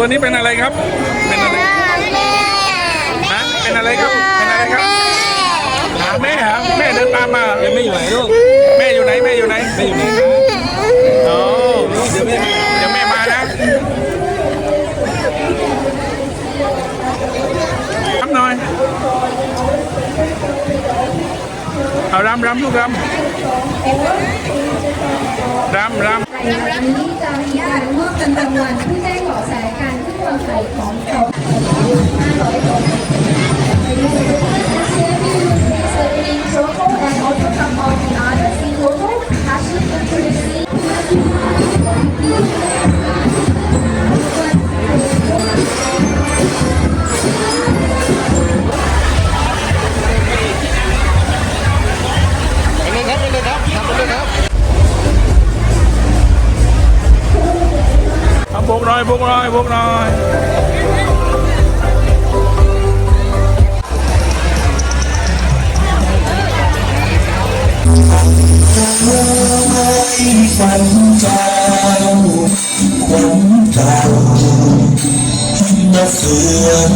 ตัวนี้เป็นอะไรครับ เป็นอะไรฮะเป็นอะไรครับ เป็นอะไรครับหาแม่เหรอแม่เดินตามมาแม่อยู่ไหนลูก แม่อยู่ไหน แม่อยู่ไหน แม่อยู่ไหนครับโอ้เดี๋ยวแม่มาเดี๋ยวแม่มานะรำหน่อย เอารำรำลูกรำ รำรำในวันนี้จะมีการมอบเงินรางวัลผู้แจ้งเบาะแสการขึ้นวางไข่ของเขา500คน อาโบกหน่อยโบกหน่อยโบกหน่อยฝันเจ้าขวัญเก่ามาเสื่อม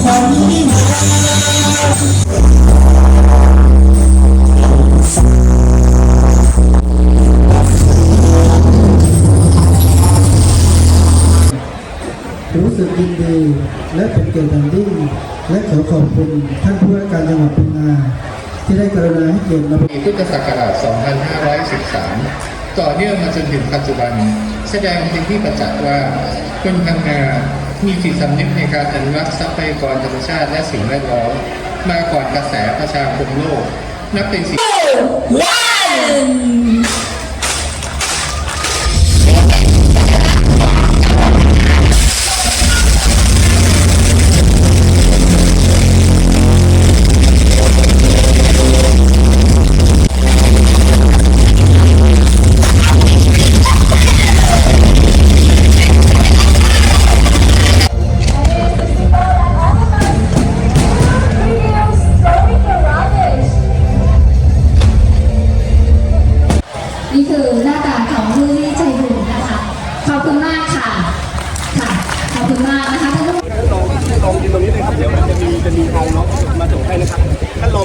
ขวัญมารู้สึก ยินดี และเป็นเกียรติอย่างยิ่งและขอขอบคุณท่านผู้ว่าการจังหวัดพังงาที่ได้กรุณาให้เกียรติมาปีพุทธศักราช 2513 ต่อเนื่องมาจนถึงปัจจุบัน แสดงเป็นที่ประจักษ์ว่าคนพังงามีจิตสำนึกในการอนุรักษ์ทรัพยากรธรรมชาติและสิ่งแวดล้อมมาก่อนกระแสประชาคมโลก นับเป็นสิ่ง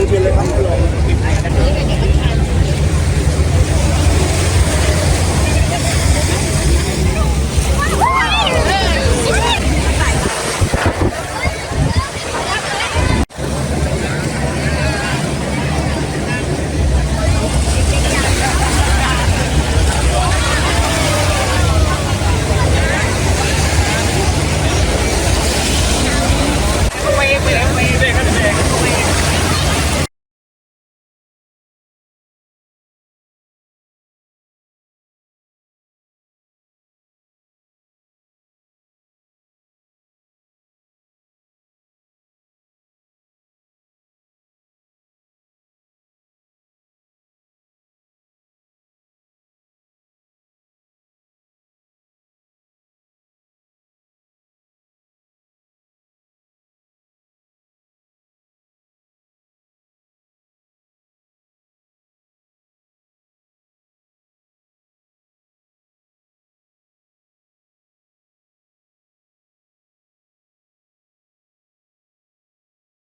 Bill.